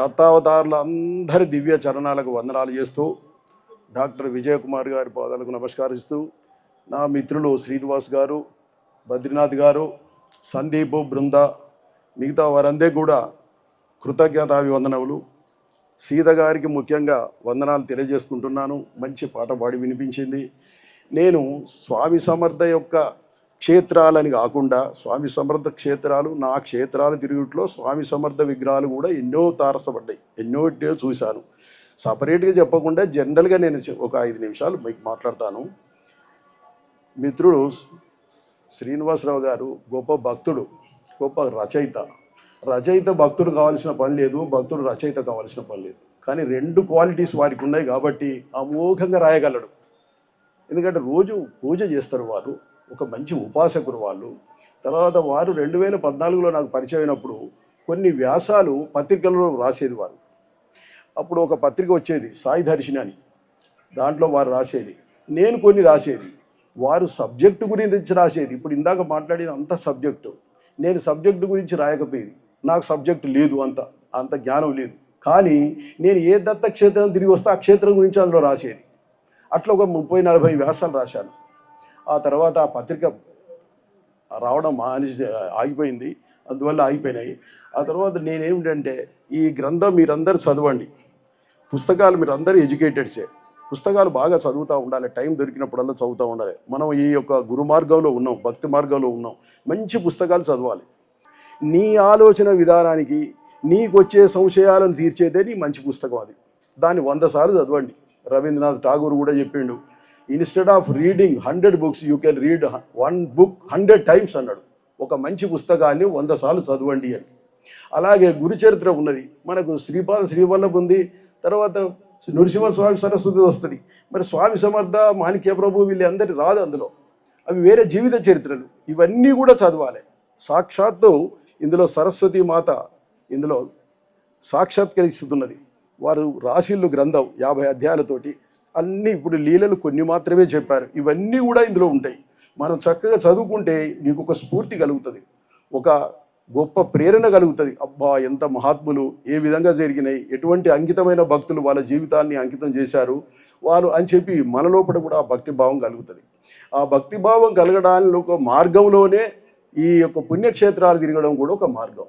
దత్తావతారుల అందరి దివ్య చరణాలకు వందనాలు చేస్తూ డాక్టర్ విజయకుమార్ గారి పాదాలకు నమస్కరిస్తూ నా మిత్రులు శ్రీనివాస్ గారు బద్రీనాథ్ గారు సందీప్ బృంద మిగతా వారందరూ కూడా కృతజ్ఞతాభివందనములు. సీత గారికి ముఖ్యంగా వందనాలు తెలియజేసుకుంటున్నాను. మంచి పాట పాడి వినిపించింది. నేను స్వామి సమర్థ యొక్క క్షేత్రాలని కాకుండా స్వామి సమర్థ క్షేత్రాలు నా క్షేత్రాలు తిరుగుట్లో స్వామి సమర్థ విగ్రహాలు కూడా ఎన్నో తారసపడ్డాయి. ఎన్నో ఎన్నో చూశాను. సపరేట్గా చెప్పకుండా జనరల్గా నేను ఒక ఐదు నిమిషాలు మీకు మాట్లాడతాను. మిత్రుడు శ్రీనివాసరావు గారు గొప్ప భక్తుడు గొప్ప రచయిత. రచయిత భక్తుడు కావాల్సిన పని లేదు భక్తుడు రచయిత కావాల్సిన పని లేదు. కానీ రెండు క్వాలిటీస్ వారికి ఉన్నాయి కాబట్టి అమోఘంగా రాయగలడు. ఎందుకంటే రోజు పూజ చేస్తారు వారు ఒక మంచి ఉపాసకులు వాళ్ళు. తర్వాత వారు రెండు వేల పద్నాలుగులో నాకు పరిచయం అయినప్పుడు కొన్ని వ్యాసాలు పత్రికలలో రాసేది వారు. అప్పుడు ఒక పత్రిక వచ్చేది సాయి దర్శిని అని. దాంట్లో వారు రాసేది. నేను కొన్ని రాసేది. వారు సబ్జెక్టు గురించి రాసేది. ఇప్పుడు ఇందాక మాట్లాడేది అంత సబ్జెక్టు. నేను సబ్జెక్టు గురించి రాయకపోయేది. నాకు సబ్జెక్టు లేదు అంత. అంత జ్ఞానం లేదు. కానీ నేను ఏ దత్త క్షేత్రం తిరిగి వస్తే ఆ క్షేత్రం గురించి అందులో రాసేది. అట్లా ఒక ముప్పై నలభై వ్యాసాలు రాశాను. ఆ తర్వాత ఆ పత్రిక రావడం మానేసి ఆగిపోయింది. అందువల్ల ఆగిపోయినాయి. ఆ తర్వాత నేనేమిటంటే ఈ గ్రంథం మీరందరూ చదవండి. పుస్తకాలు మీరందరూ ఎడ్యుకేటెడ్సే పుస్తకాలు బాగా చదువుతూ ఉండాలి. టైం దొరికినప్పుడల్లా చదువుతూ ఉండాలి. మనం ఈ యొక్క గురు మార్గంలో ఉన్నాం భక్తి మార్గంలో ఉన్నాం. మంచి పుస్తకాలు చదవాలి. నీ ఆలోచన విధానానికి నీకు వచ్చే సంశయాలను తీర్చేదే నీ మంచి పుస్తకం అది. దాన్ని వంద సార్లు చదవండి. రవీంద్రనాథ్ ఠాగూర్ కూడా చెప్పిండు instead of reading hundred books you can read one book hundred times అన్నాడు. ఒక మంచి పుస్తకాన్ని వంద సార్లు చదవండి అని. అలాగే గురుచరిత్ర ఉన్నది. మనకు శ్రీపాద శ్రీవల్లభ ఉంది. తర్వాత నృసింహస్వామి సరస్వతి వస్తుంది. మరి స్వామి సమర్థ మాణిక్య ప్రభు వీళ్ళందరి రాదు అందులో. అవి వేరే జీవిత చరిత్రలు. ఇవన్నీ కూడా చదవాలి. సాక్షాత్తు ఇందులో సరస్వతి మాత ఇందులో సాక్షాత్కరిస్తున్నది. వారు రాశిల్లు గ్రంథం యాభై అధ్యాయాలతోటి. అన్నీ ఇప్పుడు లీలలు కొన్ని మాత్రమే చెప్పారు. ఇవన్నీ కూడా ఇందులో ఉంటాయి. మనం చక్కగా చదువుకుంటే నీకు ఒక స్ఫూర్తి కలుగుతుంది. ఒక గొప్ప ప్రేరణ కలుగుతుంది. అబ్బా ఎంత మహాత్ములు ఏ విధంగా జరిగినాయి ఎటువంటి అంకితమైన భక్తులు వాళ్ళ జీవితాన్ని అంకితం చేశారు వారు అని చెప్పి మన లోపల కూడా ఆ భక్తిభావం కలుగుతుంది. ఆ భక్తిభావం కలగడానికి ఒక మార్గంలోనే ఈ యొక్క పుణ్యక్షేత్రాలు తిరగడం కూడా ఒక మార్గం.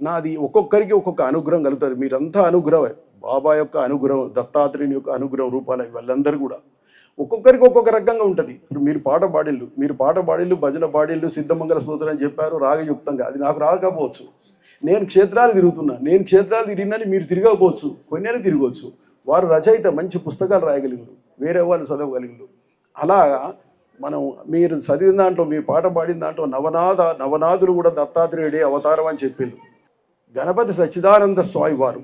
నాది ఒక్కొక్కరికి ఒక్కొక్క అనుగ్రహం కలుగుతుంది. మీరంతా అనుగ్రహమే. బాబా యొక్క అనుగ్రహం దత్తాత్రేయుని యొక్క అనుగ్రహం రూపాలు వాళ్ళందరూ కూడా. ఒక్కొక్కరికి ఒక్కొక్క రకంగా ఉంటుంది. ఇప్పుడు మీరు పాట పాడిల్లు మీరు పాట పాడిల్లు భజన పాడిళ్ళు సిద్ధమంగళ సూత్రం అని చెప్పారు రాగయుక్తంగా. అది నాకు రాకపోవచ్చు. నేను క్షేత్రాలు తిరుగుతున్నా. నేను క్షేత్రాలు తిరిగినని మీరు తిరగకపోవచ్చు. కొన్నేళ్ళు తిరగవచ్చు వారు రచయిత మంచి పుస్తకాలు రాయగలిగారు వేరే వాళ్ళు చదవగలిగారు అలాగా మనం మీరు చదివిన దాంట్లో మీ పాట పాడిన దాంట్లో నవనాథ నవనాథులు కూడా దత్తాత్రేయుడే అవతారం అని చెప్పిండు గణపతి సచ్చిదానంద స్వామి వారు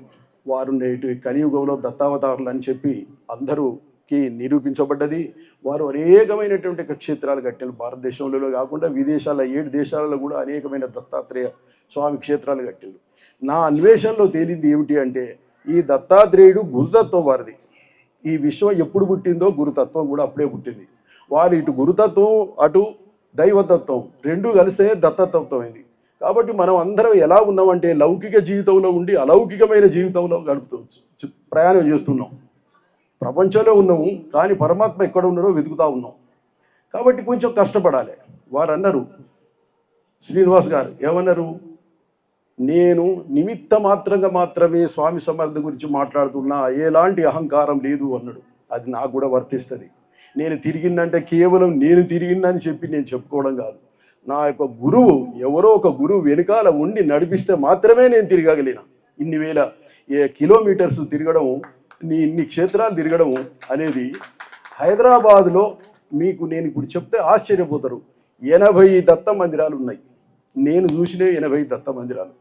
వారు నేటి కలియుగంలో దత్తావతారులు అని చెప్పి అందరూకి నిరూపించబడ్డది. వారు అనేకమైనటువంటి క్షేత్రాలు కట్టారు. భారతదేశంలో కాకుండా విదేశాల ఏడు దేశాలలో కూడా అనేకమైన దత్తాత్రేయ స్వామి క్షేత్రాలు కట్టిండు నా అన్వేషణలో తేలింది ఏమిటి అంటే ఈ దత్తాత్రేయుడు గురుతత్వం వారిది. ఈ విశ్వం ఎప్పుడు పుట్టిందో గురుతత్వం కూడా అప్పుడే పుట్టింది. వారు ఇటు గురుతత్వం అటు దైవతత్వం రెండు కలిస్తే దత్తతత్వం అయింది. కాబట్టి మనం అందరం ఎలా ఉన్నామంటే లౌకిక జీవితంలో ఉండి అలౌకికమైన జీవితంలో గడుపుతూ ప్రయాణం చేస్తున్నాం. ప్రపంచంలో ఉన్నాము కానీ పరమాత్మ ఎక్కడ ఉన్నాడో వెతుకుతా ఉన్నాం. కాబట్టి కొంచెం కష్టపడాలి. వారు అన్నారు శ్రీనివాస్ గారు ఏమన్నారు? నేను నిమిత్త మాత్రంగా మాత్రమే స్వామి సమర్థ గురించి మాట్లాడుతున్నా ఎలాంటి అహంకారం లేదు అన్నాడు. అది నాకు కూడా వర్తిస్తుంది. నేను తిరిగిందంటే కేవలం నేను తిరిగిందని చెప్పి నేను చెప్పుకోవడం కాదు. నా యొక్క గురువు ఎవరో ఒక గురువు వెనకాల ఉండి నడిపిస్తే మాత్రమే నేను తిరగగలిగిన. ఇన్ని వేల ఏ కిలోమీటర్స్ తిరగడం నీ ఇన్ని క్షేత్రాలు తిరగడం అనేది హైదరాబాద్లో మీకు నేను ఇప్పుడు చెప్తే ఆశ్చర్యపోతారు. ఎనభై దత్త మందిరాలు ఉన్నాయి. నేను చూసిన ఎనభై దత్త మందిరాలు.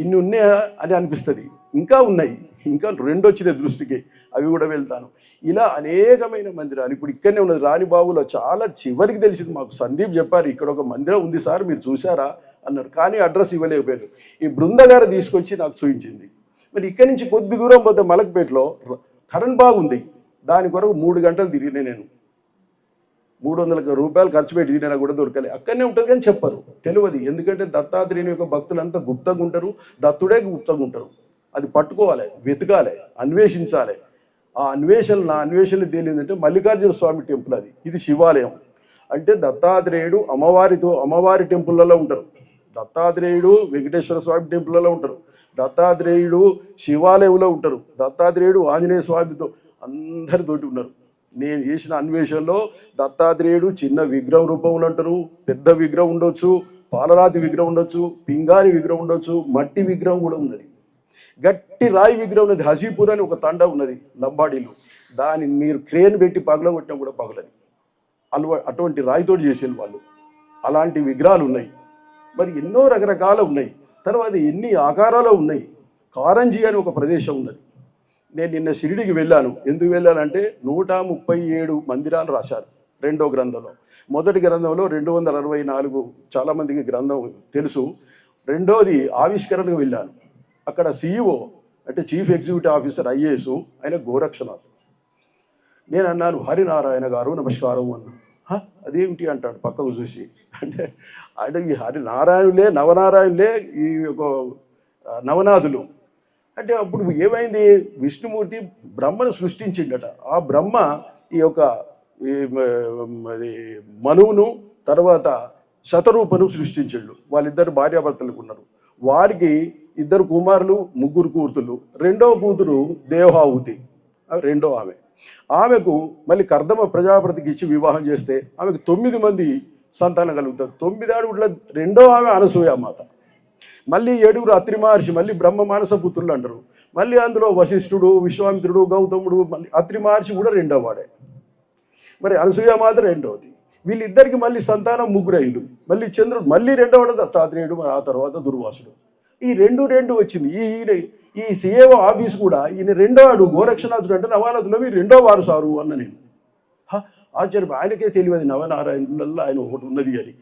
ఇన్ని ఉన్నాయా అని అనిపిస్తుంది. ఇంకా ఉన్నాయి. ఇంకా రెండు వచ్చిన దృష్టికి. అవి కూడా వెళ్తాను. ఇలా అనేకమైన మందిరాలు ఇప్పుడు ఇక్కడనే ఉన్నది. రాణిబాబులో చాలా చివరికి తెలిసింది మాకు. సందీప్ చెప్పారు ఇక్కడ ఒక మందిరం ఉంది సార్ మీరు చూసారా అన్నారు. కానీ అడ్రస్ ఇవ్వలేకపోయారు. ఈ బృందగారు తీసుకొచ్చి నాకు చూపించింది. మరి ఇక్కడి నుంచి కొద్ది దూరం పోతే మలక్పేటలో ర- కరణ్ బాగుంది. దాని కొరకు మూడు గంటలు తిరిగిన నేను. మూడు వందల రూపాయలు ఖర్చు పెట్టి తినేనా కూడా దొరకలే. అక్కడనే ఉంటుంది కానీ చెప్పరు. తెలియదు. ఎందుకంటే దత్తాత్రేయుని యొక్క భక్తులంతా గుప్తంగా ఉంటారు. దత్తుడే గుప్తంగా ఉంటారు. అది పట్టుకోవాలి వెతకాలి అన్వేషించాలి. ఆ అన్వేషణ నా అన్వేషణ తేలిందంటే మల్లికార్జున స్వామి టెంపుల్ అది. ఇది శివాలయం. అంటే దత్తాత్రేయుడు అమ్మవారితో అమ్మవారి టెంపుల్లలో ఉంటారు. దత్తాత్రేయుడు వెంకటేశ్వర స్వామి టెంపుల్లలో ఉంటారు. దత్తాత్రేయుడు శివాలయంలో ఉంటారు. దత్తాత్రేయుడు ఆంజనేయ స్వామితో అందరితోటి ఉన్నారు. నేను చేసిన అన్వేషణలో దత్తాత్రేయుడు చిన్న విగ్రహం రూపంలో అంటారు. పెద్ద విగ్రహం ఉండొచ్చు పాలరాతి విగ్రహం ఉండొచ్చు పింగాని విగ్రహం ఉండొచ్చు మట్టి విగ్రహం కూడా ఉన్నది. గట్టి రాయి విగ్రహం ఉన్నది. హసీపూర్ అని ఒక తండ ఉన్నది లంబాడీలో. దాన్ని మీరు క్రేన్ పెట్టి పగలగొట్టినా కూడా పగలది. అలవా అటువంటి రాయితోటి చేసేది వాళ్ళు. అలాంటి విగ్రహాలు ఉన్నాయి. మరి ఎన్నో రకరకాల ఉన్నాయి. తర్వాత ఎన్ని ఆకారాలు ఉన్నాయి? కారంజీ అని ఒక ప్రదేశం ఉన్నది. నేను నిన్న షిరిడికి వెళ్ళాను. ఎందుకు వెళ్ళానంటే నూట ముప్పై ఏడు మందిరాలు రాశారు రెండో గ్రంథంలో. మొదటి గ్రంథంలో రెండు వందల అరవై నాలుగు చాలామందికి గ్రంథం తెలుసు. రెండోది ఆవిష్కరణకు వెళ్ళాను. అక్కడ సీఈఓ అంటే చీఫ్ ఎగ్జిక్యూటివ్ ఆఫీసర్ ఐఏఎస్ ఆయన గోరక్షనాథ్. నేను అన్నాను హరినారాయణ గారు నమస్కారం అన్నా అదేమిటి? అంటాడు పక్కకు చూసి. అంటే అంటే ఈ హరినారాయణులే నవనారాయణులే ఈ యొక్క నవనాథులు. అంటే అప్పుడు ఏమైంది? విష్ణుమూర్తి బ్రహ్మను సృష్టించిండట. ఆ బ్రహ్మ ఈ యొక్క ఈ మనువును తర్వాత శతరూపను సృష్టించిండు. వాళ్ళిద్దరు భార్యాభర్తలకు ఉన్నారు. వారికి ఇద్దరు కుమారులు ముగ్గురు కూతురు రెండవ కూతురు దేవహావుతి. రెండో ఆమె. ఆమెకు మళ్ళీ కర్దమ ప్రజాపతికి ఇచ్చి వివాహం చేస్తే ఆమెకు తొమ్మిది మంది సంతానం కలుగుతారు. తొమ్మిది అడుగుల రెండో ఆమె అనసూయ మాత. మళ్ళీ ఏడుగురు అత్రి మహర్షి మళ్ళీ బ్రహ్మ మానస పుత్రులు అంటారు. మళ్ళీ అందులో వశిష్ఠుడు విశ్వామిత్రుడు గౌతముడు మళ్ళీ అత్రి మహర్షి కూడా రెండో వాడే మరి అనసూయ మాత రెండవది. వీళ్ళిద్దరికి మళ్ళీ సంతానం ముగ్గురైండు. మళ్ళీ చంద్రుడు మళ్ళీ రెండవడు దత్తాత్రేయుడు మరి ఆ తర్వాత దుర్వాసుడు. ఈ రెండు రెండు వచ్చింది. ఈ ఈయన ఈ సిఏఓ ఆఫీస్ కూడా ఈయన రెండో వాడు గోరక్షనాథుడు అంటే నవానదులో మీరు రెండో వారు సారు అన్న నేను. ఆశ్చర్యం. ఆయనకే తెలియదు. నవనారాయణులలో ఆయన ఒకటి ఉన్నది అని.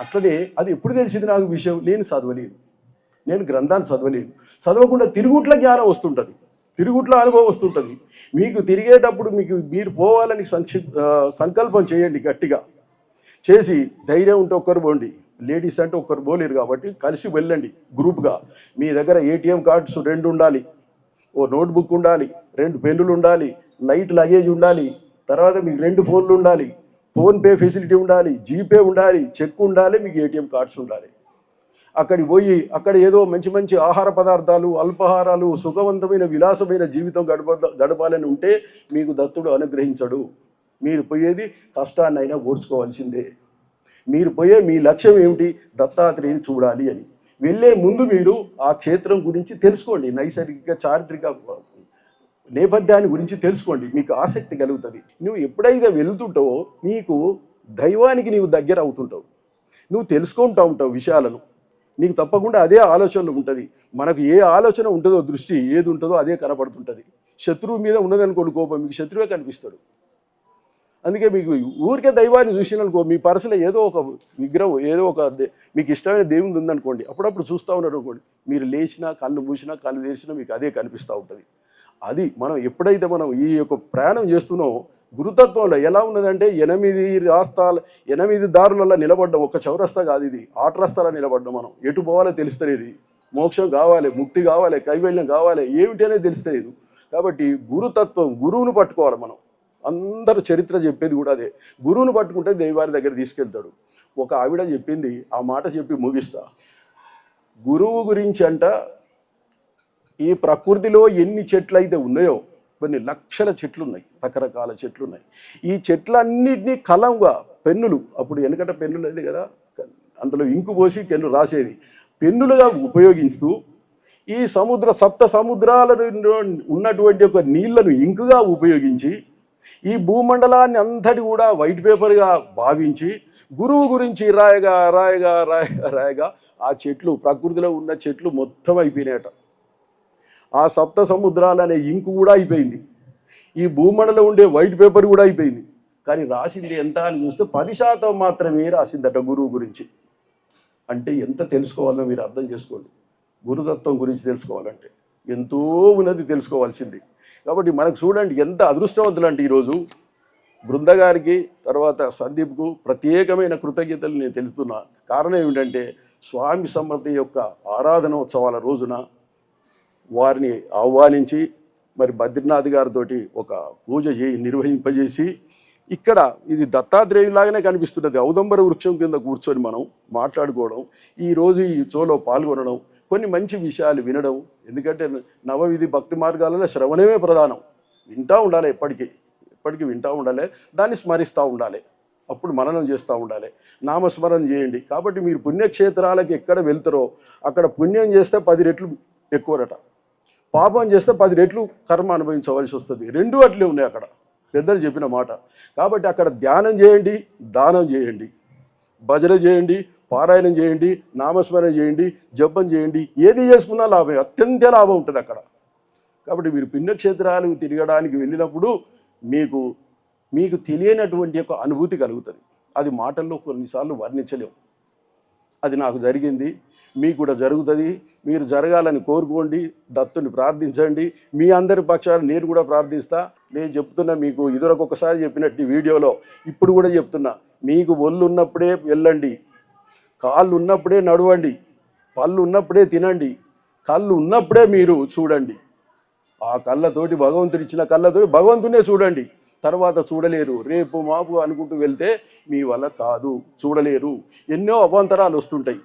అట్లనే అది ఎప్పుడు తెలిసింది నాకు విషయం? నేను చదవలేదు. నేను గ్రంథాన్ని చదవలేదు. చదవకుండా తిరుగుట్ల జ్ఞానం వస్తుంటుంది. తిరుగుట్ల అనుభవం వస్తుంటుంది. మీకు తిరిగేటప్పుడు మీకు మీరు పోవాలని సంక్షి సంకల్పం చేయండి గట్టిగా. చేసి ధైర్యం ఉంటే ఒక్కరు పోండి. లేడీస్ అంటే ఒక్కరు పోలేరు కాబట్టి కలిసి వెళ్ళండి గ్రూప్గా. మీ దగ్గర ఏటీఎం కార్డ్స్ రెండు ఉండాలి. ఓ నోట్బుక్ ఉండాలి. రెండు పెన్నులు ఉండాలి. లైట్ లగేజ్ ఉండాలి. తర్వాత మీకు రెండు ఫోన్లు ఉండాలి. ఫోన్పే ఫెసిలిటీ ఉండాలి జీపే ఉండాలి చెక్ ఉండాలి మీకు ఏటీఎం కార్డ్స్ ఉండాలి. అక్కడికి పోయి అక్కడ ఏదో మంచి మంచి ఆహార పదార్థాలు అల్పాహారాలు సుఖవంతమైన విలాసమైన జీవితం గడప గడపాలని ఉంటే మీకు దత్తుడు అనుగ్రహించడు. మీరు పోయేది కష్టాన్ని అయినా ఓర్చుకోవాల్సిందే. మీరు పోయే మీ లక్ష్యం ఏమిటి? దత్తాత్రేయుని చూడాలి అని. వెళ్ళే ముందు మీరు ఆ క్షేత్రం గురించి తెలుసుకోండి. నైసర్గిక చారిత్రక నేపథ్యాన్ని గురించి తెలుసుకోండి. మీకు ఆసక్తి కలుగుతుంది. నువ్వు ఎప్పుడైతే వెళ్తుంటావో నీకు దైవానికి నీవు దగ్గర అవుతుంటావు. నువ్వు తెలుసుకుంటూ ఉంటావు విషయాలను. నీకు తప్పకుండా అదే ఆలోచనలు ఉంటుంది. మనకు ఏ ఆలోచన ఉంటుందో దృష్టి ఏది ఉంటుందో అదే కనపడుతుంటుంది. శత్రువు మీద ఉన్నదనుకోండి కోపం మీకు శత్రువే కనిపిస్తాడు. అందుకే మీకు ఊరికే దైవాన్ని చూసిననుకో మీ పరసలో ఏదో ఒక విగ్రహం ఏదో ఒక దే- మీకు ఇష్టమైన దేవుని ఉందనుకోండి అప్పుడప్పుడు చూస్తూ ఉన్నారు అనుకోండి మీరు లేచినా కళ్ళు మూసినా కళ్ళు తెరిచినా మీకు అదే కనిపిస్తూ ఉంటుంది. అది మనం ఎప్పుడైతే మనం ఈ యొక్క ప్రయాణం చేస్తున్నో గురుతత్వంలో ఎలా ఉన్నదంటే ఎనిమిది రాస్తాలు ఎనిమిది దారులలో నిలబడ్డం ఒక చౌరస్తా కాదు ఇది. ఆటరస్తాలో నిలబడ్డం మనం. ఎటు పోవాలో తెలుస్తలేదు. మోక్షం కావాలి ముక్తి కావాలి కైవల్యం కావాలి ఏమిటి అనేది తెలుస్తలేదు. కాబట్టి గురుతత్వం గురువును పట్టుకోవాలి మనం. అందరూ చరిత్ర చెప్పేది కూడా అదే. గురువును పట్టుకుంటే దైవారి దగ్గర తీసుకెళ్తాడు. ఒక ఆవిడ చెప్పింది ఆ మాట చెప్పి ముగిస్తా. గురువు గురించి అంట ఈ ప్రకృతిలో ఎన్ని చెట్లు అయితే ఉన్నాయో కొన్ని లక్షల చెట్లు ఉన్నాయి రకరకాల చెట్లు ఉన్నాయి ఈ చెట్లన్నిటినీ కలంగా పెన్నులు అప్పుడు వెనకట పెన్నులు లేదు కదా అందులో ఇంకు పోసి పెన్ను రాసేది. పెన్నులుగా ఉపయోగిస్తూ ఈ సముద్ర సప్త సముద్రాలలో ఉన్నటువంటి ఒక నీళ్ళను ఇంకుగా ఉపయోగించి ఈ భూమండలాన్ని అంతటి కూడా వైట్ పేపర్గా భావించి గురువు గురించి రాయగా రాయగా రాయగా రాయగా ఆ చెట్లు ప్రకృతిలో ఉన్న చెట్లు మొత్తం అయిపోయినాయట. ఆ సప్త సముద్రాలు అనే ఇంకు కూడా అయిపోయింది. ఈ భూమండలం ఉండే వైట్ పేపర్ కూడా అయిపోయింది. కానీ రాసింది ఎంత అని చూస్తే పది శాతం మాత్రమే రాసిందట గురువు గురించి. అంటే ఎంత తెలుసుకోవాలో మీరు అర్థం చేసుకోండి. గురుతత్వం గురించి తెలుసుకోవాలంటే ఎంతో ఉన్నది తెలుసుకోవాల్సింది. కాబట్టి మనకు చూడండి ఎంత అదృష్టవంతులు అంటే ఈరోజు బృందగారికి తర్వాత సందీప్కు ప్రత్యేకమైన కృతజ్ఞతలు నేను తెలుపుతున్నా. కారణం ఏమిటంటే స్వామి సమర్థి యొక్క ఆరాధనోత్సవాల రోజున వారిని ఆహ్వానించి మరి బద్రీనాథ్ గారితో ఒక పూజ చేయి నిర్వహింపజేసి ఇక్కడ ఇది దత్తాత్రేయులాగానే కనిపిస్తున్నది ఔదంబర వృక్షం కింద కూర్చొని మనం మాట్లాడుకోవడం ఈరోజు ఈ చోలో పాల్గొనడం కొన్ని మంచి విషయాలు వినడం. ఎందుకంటే నవవిధి భక్తి మార్గాలలో శ్రవణమే ప్రధానం. వింటూ ఉండాలి ఎప్పటికీ. ఎప్పటికీ వింటూ ఉండాలి. దాన్ని స్మరిస్తూ ఉండాలి. అప్పుడు మననం చేస్తూ ఉండాలి. నామస్మరణ చేయండి. కాబట్టి మీరు పుణ్యక్షేత్రాలకు ఎక్కడ వెళ్తారో అక్కడ పుణ్యం చేస్తే పది రెట్లు ఎక్కువరట. పాపం చేస్తే పది రెట్లు కర్మ అనుభవించవలసి వస్తుంది. రెండు అట్లే ఉన్నాయి అక్కడ. పెద్దలు చెప్పిన మాట. కాబట్టి అక్కడ ధ్యానం చేయండి దానం చేయండి. భజన చేయండి పారాయణం చేయండి నామస్మరణ చేయండి జపం చేయండి. ఏది చేసుకున్నా లాభం అత్యంత లాభం ఉంటుంది అక్కడ. కాబట్టి మీరు పుణ్యక్షేత్రాలు తిరగడానికి వెళ్ళినప్పుడు మీకు మీకు తెలియనటువంటి ఒక అనుభూతి కలుగుతుంది. అది మాటల్లో కొన్నిసార్లు వర్ణించలేము అది నాకు జరిగింది. మీకు కూడా జరుగుతుంది. మీరు జరగాలని కోరుకోండి. దత్తుని ప్రార్థించండి. మీ అందరి పక్షాన నేను కూడా ప్రార్థిస్తా. నేను చెప్తున్నా మీకు ఇదివరకు ఒకసారి చెప్పినట్టు వీడియోలో ఇప్పుడు కూడా చెప్తున్నా. మీకు ఒళ్ళు ఉన్నప్పుడే వెళ్ళండి. కాళ్ళు ఉన్నప్పుడే నడవండి. పళ్ళు ఉన్నప్పుడే తినండి. కళ్ళు ఉన్నప్పుడే మీరు చూడండి. ఆ కళ్ళతోటి భగవంతుడు ఇచ్చిన కళ్ళతోటి భగవంతునే చూడండి. తర్వాత చూడలేరు. రేపు మాపు అనుకుంటూ వెళ్తే మీ వల్ల కాదు. చూడలేరు. ఎన్నో అవాంతరాలు వస్తుంటాయి.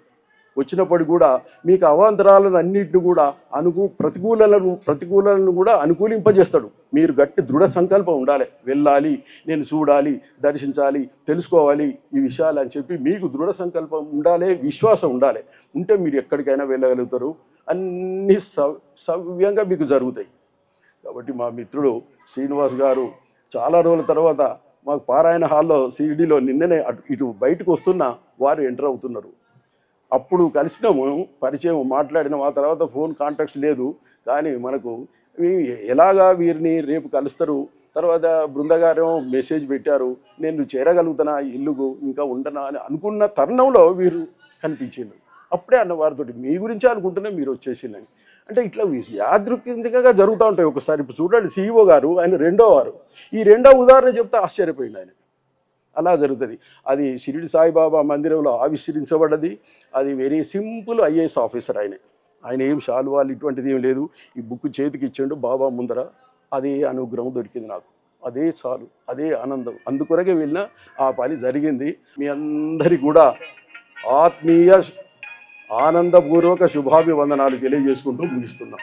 వచ్చినప్పుడు కూడా మీకు అవాంతరాలను అన్నింటిని కూడా అనుకూ ప్రతికూలలను ప్రతికూలను కూడా అనుకూలింపజేస్తాడు. మీరు గట్టి దృఢ సంకల్పం ఉండాలి. వెళ్ళాలి నేను చూడాలి దర్శించాలి తెలుసుకోవాలి ఈ విషయాలు అని చెప్పి మీకు దృఢ సంకల్పం ఉండాలి విశ్వాసం ఉండాలి. ఉంటే మీరు ఎక్కడికైనా వెళ్ళగలుగుతారు. అన్ని సవ్యంగా మీకు జరుగుతాయి. కాబట్టి మా మిత్రుడు శ్రీనివాస్ గారు చాలా రోజుల తర్వాత మాకు పారాయణ హాల్లో సిడిలో నిన్ననే అటు ఇటు బయటకు వస్తున్న వారు ఎంటర్ అవుతున్నారు. అప్పుడు కలిసినాము పరిచయం మాట్లాడిన ఆ తర్వాత ఫోన్ కాంటాక్ట్స్ లేదు. కానీ మనకు ఎలాగా వీరిని రేపు కలుస్తారు? తర్వాత బృందగారేమో మెసేజ్ పెట్టారు నేను చేరగలుగుతానా ఇల్లుకు ఇంకా ఉండనా అని అనుకున్న తరుణంలో వీరు కనిపించింది అప్పుడే అన్న వారితో మీ గురించే అనుకుంటూనే మీరు వచ్చేసిందని అంటే ఇట్లా యాదృక్కికంగా జరుగుతూ ఉంటాయి. ఒకసారి ఇప్పుడు చూడండి సీఈఓ గారు ఆయన రెండో వారు. ఈ రెండో ఉదాహరణ చెప్తే ఆశ్చర్యపోయింది ఆయన. అలా జరుగుతుంది. అది షిరిడి సాయిబాబా మందిరంలో ఆవిష్కరించబడ్డది. అది వెరీ సింపుల్ ఐఏఎస్ ఆఫీసర్ ఆయన. ఆయన ఏం శాలువాలు ఇటువంటిది ఏం లేదు. ఈ బుక్ చేతికి ఇచ్చాడు బాబా ముందర. అదే అనుగ్రహం దొరికింది నాకు. అదే చాలు అదే ఆనందం. అందుకొరకే వెళ్ళిన ఆ పని జరిగింది. మీ అందరి కూడా ఆత్మీయ ఆనందపూర్వక శుభాభివందనాలు తెలియజేసుకుంటూ ముగిస్తున్నాం.